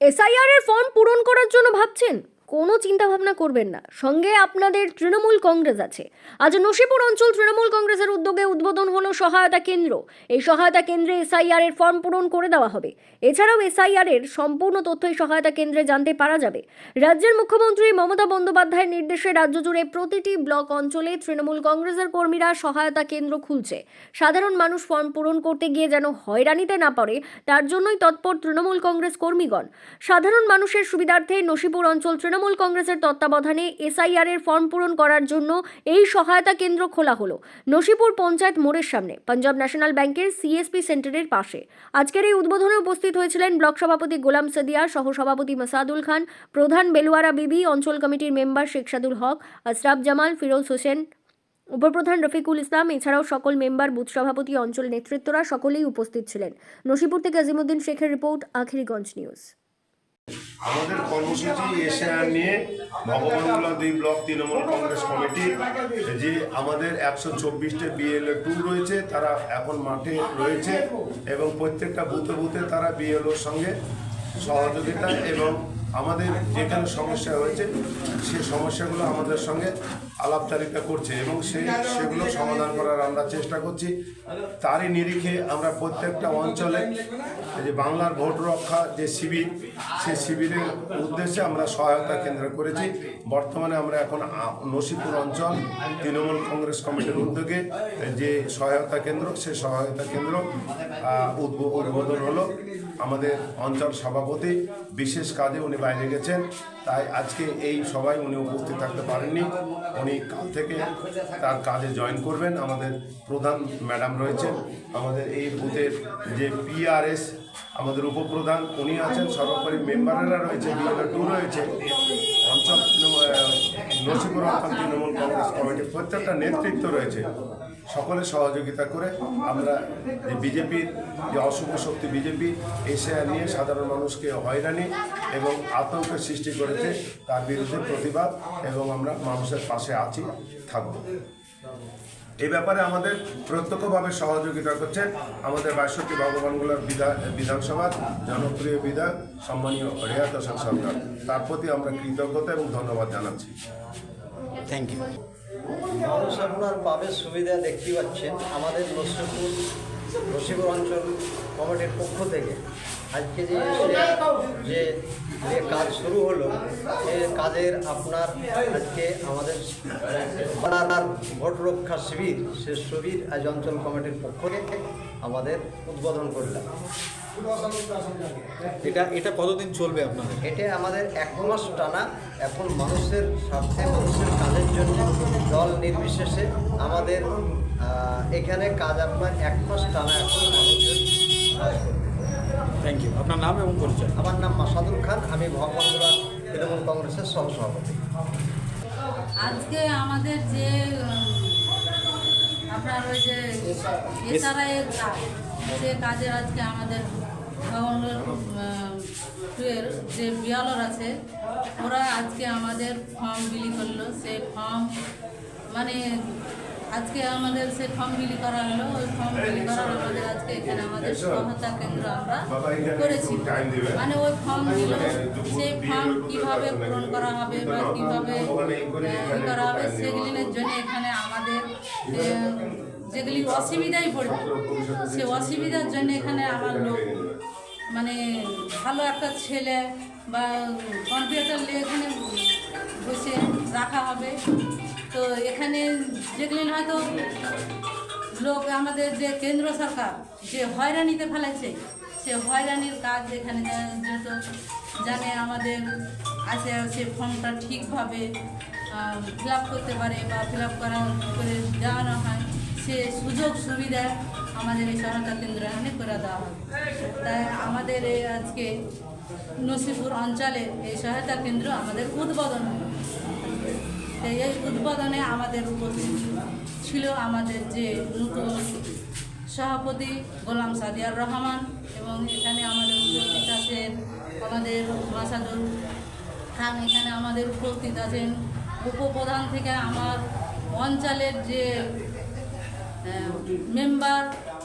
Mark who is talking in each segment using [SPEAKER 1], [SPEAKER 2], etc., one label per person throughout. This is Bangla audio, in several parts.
[SPEAKER 1] এসআইআর এর ফর্ম পূরণ করার জন্য ভাবছেন? কোনো চিন্তা ভাবনা করবেন না। সঙ্গে আপনাদের তৃণমূল কংগ্রেস আছে। আজ নসিপুর অঞ্চল তৃণমূল কংগ্রেসের উদ্যোগে উদ্বোধন হলো সহায়তা কেন্দ্র। এই সহায়তা কেন্দ্রে এসআইআর এর ফর্ম পূরণ করে দেওয়া হবে। এছাড়াও এসআইআর এর সম্পূর্ণ তথ্য এই সহায়তা কেন্দ্রে জানতে পারা যাবে। রাজ্যের মুখ্যমন্ত্রী মমতা বন্দ্যোপাধ্যায়ের নির্দেশে রাজ্য জুড়ে প্রতিটি ব্লক অঞ্চলে তৃণমূল কংগ্রেসের কর্মীরা সহায়তা কেন্দ্র খুলছে। সাধারণ মানুষ ফর্ম পূরণ করতে গিয়ে যেন হয়রানিতে না পড়ে, তার জন্যই তৎপর তৃণমূল কংগ্রেস কর্মীগণ। সাধারণ মানুষের সুবিধার্থে নসিপুর অঞ্চল তৃণমূল কংগ্রেসের তত্ত্বাবধানে এসআইআর এর ফর্ম পূরণ করার জন্য এই সহায়তা কেন্দ্র খোলা হলো। নসিপুর পঞ্চায়েত মোড়ের সামনে, পাঞ্জাব ন্যাশনাল ব্যাংকের সিএসপি সেন্টারের পাশে। আজকের এই উদ্বোধনে উপস্থিত হয়েছিলেন ব্লক সভাপতি গোলাম সদিয়া সহ সভাপতি মাসাদুল খান, প্রধান বেলুয়ারা বিবি, অঞ্চল কমিটির মেম্বার শেখ সাদুল হক, আশরাফ জামাল, ফিরোজ হোসেন, উপপ্রধান রফিকুল ইসলাম, এছাড়াও সকল মেম্বার, বুথ সভাপতি, অঞ্চল নেতৃত্বরা সকলেই উপস্থিত ছিলেন। নসিপুর থেকে আজিমুদ্দিন শেখের রিপোর্ট, আখিরিগঞ্জ নিউজ।
[SPEAKER 2] আমাদের কর্মসূচি এশিয়া নিয়ে ভগবানগুলা দুই ব্লক তৃণমূল কংগ্রেস কমিটি যে আমাদের একশো চব্বিশটা বিএলও টু রয়েছে, তারা এখন মাঠে রয়েছে এবং প্রত্যেকটা বুথে বুথে তারা বিএলওর সঙ্গে সহযোগিতা এবং আমাদের যেখানে সমস্যা হয়েছে, সে সমস্যাগুলো আমাদের সঙ্গে আলাপচারিতা করছে এবং সেই সেগুলো সমাধান করার আমরা চেষ্টা করছি। তারই নিরিখে আমরা প্রত্যেকটা অঞ্চলে যে বাংলার ভোট রক্ষা যে শিবির, সেই শিবিরের উদ্দেশ্যে আমরা সহায়তা কেন্দ্র করেছি। বর্তমানে আমরা এখন নসিপুর অঞ্চল তৃণমূল কংগ্রেস কমিটির উদ্যোগে যে সহায়তা কেন্দ্র সেই সহায়তা কেন্দ্র উদ্বোধন হলো। আমাদের অঞ্চল সভাপতি বিশেষ কাজে উনি বাইরে গেছেন তাই আজকে এই সবাই উনি উপস্থিত থাকতে পারেননি। উনি কাল থেকে তার কাজে জয়েন করবেন। আমাদের প্রধান ম্যাডাম রয়েছেন। আমাদের এই বুথের যে পিআরএস আমাদের উপপ্রধান, উনি আছেন। সর্বোপরি মেম্বারেরা রয়েছে বিএলও টু রয়েছে। অঞ্চল নসিপুর তৃণমূল কংগ্রেস কমিটির প্রত্যেকটা নেতৃত্ব রয়েছে। সকলে সহযোগিতা করে আমরা বিজেপির যে অশুভ শক্তি বিজেপি এসে নিয়ে সাধারণ মানুষকে হয়রানি এবং আতঙ্কের সৃষ্টি করেছে, তার বিরুদ্ধে প্রতিবাদ এবং আমরা মানুষের পাশে আছি, থাকব। এই ব্যাপারে আমাদের প্রত্যক্ষভাবে সহযোগিতা করছেন আমাদের বাষট্টি ভগবানগুলোর বিধান বিধানসভার জনপ্রিয় বিধায়ক, সম্মানীয় রেয়াত হোসেন সরকার। তার প্রতি আমরা কৃতজ্ঞতা এবং ধন্যবাদ জানাচ্ছি।
[SPEAKER 3] থ্যাংক ইউ
[SPEAKER 4] মানুষ আপনার পাবে সুবিধা দেখতে পাচ্ছেন আমাদের নসিপুর নসিপুর অঞ্চল কমিটির পক্ষ থেকে। আজকে যে যে যে কাজ শুরু হলো সে কাজের আপনার আজকে আমাদের পাড়ার ভোট রক্ষা শিবির, সে শিবির আজ অঞ্চল কমিটির পক্ষ থেকে আমাদের উদ্বোধন করলাম।
[SPEAKER 3] এটা এটা কতদিন চলবে আপনাদের?
[SPEAKER 4] এটা আমাদের এক মাস টানা। এখন মানুষের স্বার্থে মানুষের কাজের জন্য দল নির্বিশেষে আমাদের এখানে কাজ আপনার এক মাস টানা এখন মানুষের
[SPEAKER 3] থ্যাংক ইউ আপনার নাম এবং পরিচয়?
[SPEAKER 4] আমার নাম মাসাদুল খান। আমি ভগবানগোলা তৃণমূল কংগ্রেসের সহসভাপতি।
[SPEAKER 5] আজকে আমাদের যে আপনার ওই যে কাজ সে কাজের আজকে আমাদের ভবনের টুয়ের যে বিয়ালর আছে, ওরা আজকে আমাদের ফর্ম বিলি করল। সেই ফর্ম মানে আজকে আমাদের সে ফর্ম বিলি করা হলো ওই ফর্ম বিলি করার আমাদের আজকে এখানে আমাদের সহায়তা কেন্দ্র আমরা করেছি। মানে ওই ফর্ম দিল সেই ফর্ম কীভাবে পূরণ করা হবে বা কীভাবে করা হবে সেগুলির জন্য এখানে আমাদের যেগুলি অসুবিধাই পড়বে সে অসুবিধার জন্য এখানে আমার লোক মানে ভালো একটা ছেলে বা কম্পিউটার নিয়ে এখানে বসে রাখা হবে। তো এখানে যেগুলি হয়তো লোক, আমাদের যে কেন্দ্র সরকার যে হয়রানিতে ফেলেছে সে হয়রানির কাজ এখানে যত জানে আমাদের আছে সে ফর্মটা ঠিকভাবে ফিল করতে পারে বা ফিল করা, করে দেওয়ানো হয়। সে সুযোগ সুবিধা আমাদের এই সহায়তা কেন্দ্র এখানে করে দেওয়া হবে তাই আমাদের এই আজকে নসিপুর অঞ্চলে এই সহায়তা কেন্দ্র আমাদের উদ্বোধন হলো। তো এই উদ্বোধনে আমাদের উপস্থিত ছিল আমাদের যে নতুন সভাপতি গোলাম সাদিয়ার রহমান এবং এখানে আমাদের উপস্থিত আছেন আমাদের মাসাদুল খান, এখানে আমাদের উপস্থিত আছেন উপপ্রধান থেকে আমার অঞ্চলের যে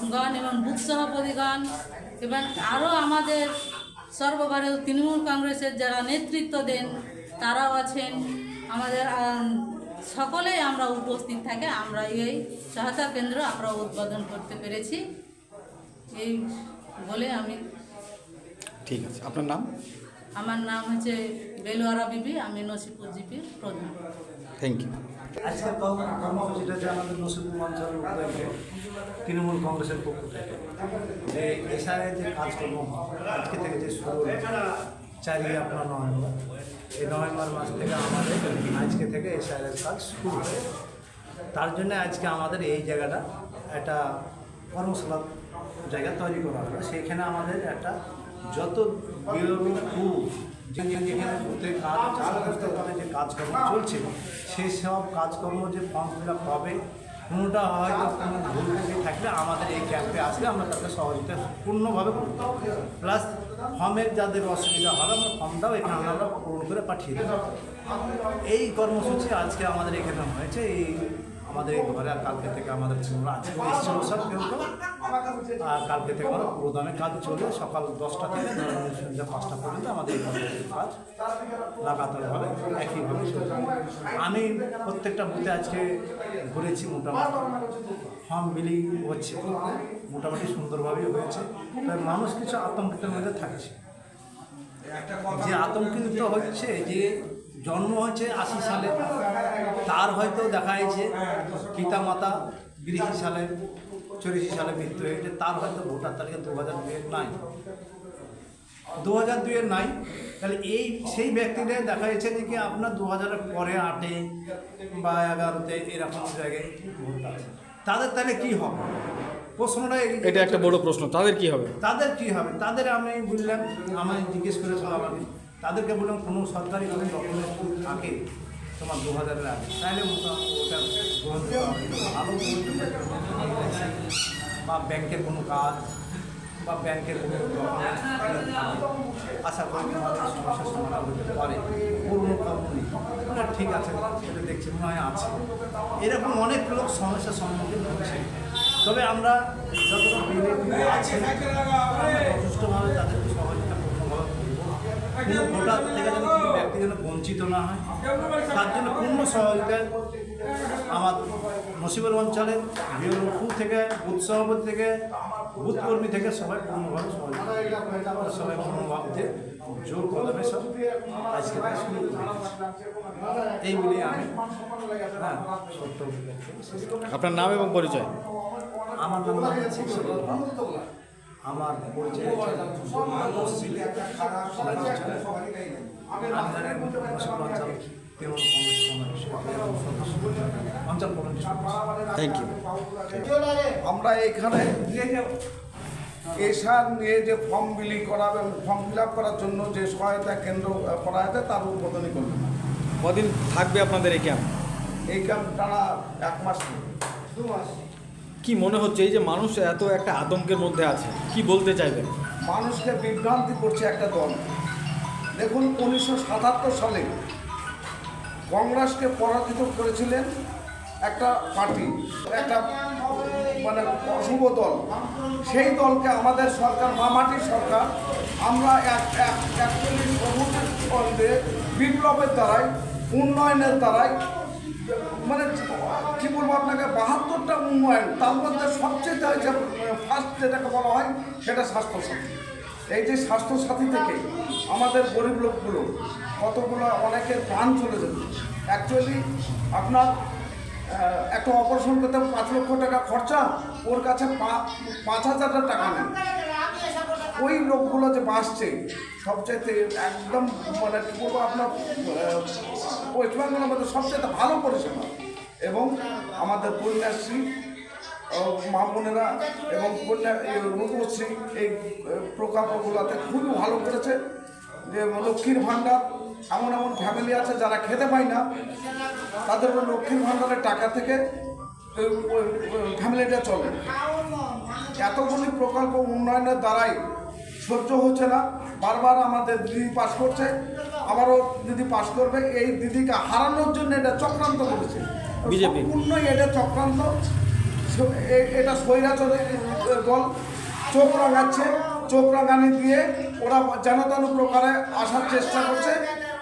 [SPEAKER 5] মেম্বারগণ এবং বুথ সভাপতিগণ এবং আরও আমাদের সর্বভারতীয় তৃণমূল কংগ্রেসের যারা নেতৃত্ব দেন তারাও আছেন। আমাদের আম, সকলেই আমরা উপস্থিত থাকে। আমরা এই সহায়তা কেন্দ্র আমরা উদ্বোধন করতে পেরেছি। এই বলে আমি
[SPEAKER 3] ঠিক আছে। আপনার নাম?
[SPEAKER 5] আমার নাম হচ্ছে বেলুয়ারা বিবি আমি নসিপুর জিপির প্রধান।
[SPEAKER 3] থ্যাংক ইউ
[SPEAKER 6] আজকের কর্ম- কর্মসূচিটা যে আমাদের নসিপুর অঞ্চল উদ্যোগে তৃণমূল কংগ্রেসের পক্ষ থেকে। যে এসআইয়ের যে কাজকর্ম আজকে থেকে যে শুরু চারই আপনার নভেম্বর। এই নভেম্বর মাস থেকে আমাদের আজকে থেকে এসআইয়ের কাজ শুরু হয় তার জন্য আজকে আমাদের এই জায়গাটা একটা কর্মশালা জায়গা তৈরি করা হলো। সেইখানে আমাদের একটা যত বিরোধী যে যেখানে কাজ যে কাজকর্ম চলছে সেই সব কাজকর্ম যে ফর্ম ফিল আপ হবে কোনোটা হয়তো কোনো ভুল থাকলে আমাদের এই ক্যাম্পে আসলে আমরা তাদের সহযোগিতা পূর্ণভাবে করব। প্লাস ফর্মের যাদের অসুবিধা হবে, আমরা ফর্মটাও এখানে আমরা পূরণ করে পাঠিয়ে দেবো। এই কর্মসূচি আজকে আমাদের এখানে হয়েছে, এই আমাদের এই ঘরে আর কালকে থেকে আমাদের আর কালকে থেকে আমরা প্রদানের কাজ চলে, সকাল দশটা থেকে সন্ধ্যা পাঁচটা পর্যন্ত আমাদের এই কর্মসূচির কাজ। লাগাতারভাবে একইভাবে চলছে। আমি প্রত্যেকটা বুথে আজকে ঘুরেছি মোটামুটি। ফর্ম বিলি হচ্ছে, মোটামুটি সুন্দরভাবেই হয়েছে। তাই মানুষ কিছু আতঙ্কিতের মধ্যে থাকছে। যে আতঙ্কিত হচ্ছে যে জন্ম হয়েছে আশি সালে। তার হয়তো দেখা যাচ্ছে পিতা মাতা বিরাশি সালে চুরাশি সালে মৃত্যু হয়েছে। তার হয়তো ভোটার তালিকা দু হাজার দুয়ের নাই। দু হাজার দুয়ের নাই। তাহলে এই সেই ব্যক্তিদের দেখা যাচ্ছে যে কি আপনার দু হাজারের পরে আটে বা এগারোতে এরকম জায়গায় ভোট আছে। তাদের তাহলে কি হবে? প্রশ্নটা
[SPEAKER 3] এটা একটা বড় প্রশ্ন। তাদের কি হবে?
[SPEAKER 6] তাদের কি হবে? তাদের আমি বললাম আমায় জিজ্ঞেস করেছিল আমাকে তাদেরকে বললাম, কোনো সরকারি কোনো ডকুমেন্ট থাকে তোমার দু হাজারের আগে? তাহলে ভালো বা ব্যাংকের কোনো কাজ, বা ব্যাংকের আশা করি সমস্যার সমাধান হতে পারে। পুরনো কোম্পানি ওটা ঠিক আছে, সেটা দেখছি, মনে হয় আছে। এরকম অনেক লোক সমস্যার সম্মুখীন হচ্ছে। তবে আমরা যতটা আছে যথেষ্টভাবে করব কোনো ভোটার থেকে যেন কোনো ব্যক্তি যেন বঞ্চিত না হয় তার জন্য পূর্ণ সহযোগিতা আমার নসিবের অঞ্চলের বিএলও থেকে বুথ সভাপতি থেকে বুথ কর্মী থেকে সবাই পূর্ণভাবে সহযোগিতা সবাই পূর্ণভাবে জোর কদমে সব আজকে এই বলে আমি হ্যাঁ
[SPEAKER 3] আপনার নাম এবং পরিচয়
[SPEAKER 6] আমার নাম। আমার পরিচয় অঞ্চল
[SPEAKER 3] থ্যাংক ইউ
[SPEAKER 7] আমরা এখানে এসার নিয়ে যে ফর্ম বিলি করা এবং ফর্ম ফিল আপ করার জন্য যে সহায়তা কেন্দ্র করা হয়েছে তার উদ্বোধনী করলাম
[SPEAKER 3] কদিন থাকবে আপনাদের এই ক্যাম্প
[SPEAKER 7] এই ক্যাম্প টানা এক মাস দু মাস।
[SPEAKER 3] কি মনে হচ্ছে এই যে মানুষ এত একটা আতঙ্কের মধ্যে আছে? কি বলতে চাইবেন?
[SPEAKER 7] মানুষকে বিভ্রান্তি করছে একটা দল। দেখুন উনিশশো সাতাত্তর সালে কংগ্রেসকে পরাজিত করেছিলেন একটা পার্টি, একটা মানে অশুভ দল। সেই দলকে আমাদের সরকার, মামাটির সরকার, আমরা এক এক, একচল্লিশ সবুজে বিপ্লবের দ্বারাই, উন্নয়নের দ্বারাই মানে কি বলব আপনাকে, বাহাত্তরটা উন্নয়ন, তার মধ্যে সবচেয়ে হয়েছে ফার্স্ট যেটাকে বলা হয়, সেটা স্বাস্থ্যসাথী। এই যে স্বাস্থ্যসাথী থেকে আমাদের গরিব লোকগুলো, কতগুলো অনেকের প্রাণ চলে যেত অ্যাকচুয়ালি আপনার একটা অপারেশন করতে পাঁচ লক্ষ টাকা খরচা, ওর কাছে পাঁচ হাজার টাকা নেই। ওই লোকগুলো যে বাঁচছে, সবচাইতে একদম মানে কী বলব আপনার ওয়েস্ট বেঙ্গলের মধ্যে সবচাইতে ভালো পরিষেবা। এবং আমাদের কন্যাশ্রী মা বোনেরা এবং কন্যা রূপশ্রী এই প্রকল্পগুলোতে খুবই ভালো করেছে। যে লক্ষ্মীর ভাণ্ডার, এমন এমন ফ্যামিলি আছে যারা খেতে পায় না, তাদের লক্ষ্মীর ভাণ্ডারের টাকা থেকে ফ্যামিলিটা চলে। এতগুলি প্রকল্প উন্নয়নের দ্বারাই সহ্য হচ্ছে না। বারবার আমাদের দিদি পাস করছে। আবারও দিদি পাশ করবে। এই দিদিকে হারানোর জন্য এটা চক্রান্ত করেছে।
[SPEAKER 3] বিজেপি।
[SPEAKER 7] সম্পূর্ণই এটা চক্রান্ত। এটা স্বৈরাচরের দল। চোখ রাঙাচ্ছে চোখ রাঙানি দিয়ে ওরা যেন তেন প্রকারে আসার চেষ্টা করছে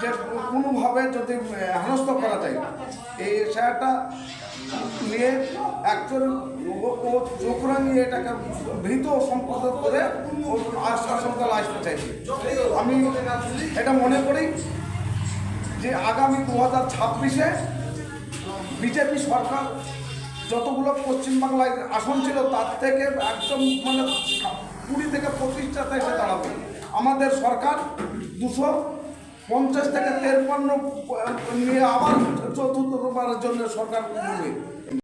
[SPEAKER 7] যে কোনোভাবে যদি হেনস্থ করা যায়। এই এশায়ারটা নিয়ে একজন ও- চোখ রাঙিয়ে এটাকে ভীত সম্পদ করে ও আশ্বাসনকাল আসতে চাইছে আমি এটা মনে করি যে আগামী দু হাজার ছাব্বিশে বিজেপি সরকার যতগুলো পশ্চিমবাংলায় আসন ছিল, তার থেকে একদম মানে কুড়ি থেকে পঁচিশটাতে এসে দাঁড়াবে। আমাদের সরকার দুশো পঞ্চাশ থেকে তেরপান্ন নিয়ে আবার চতুর্থবারের জন্য সরকার করবে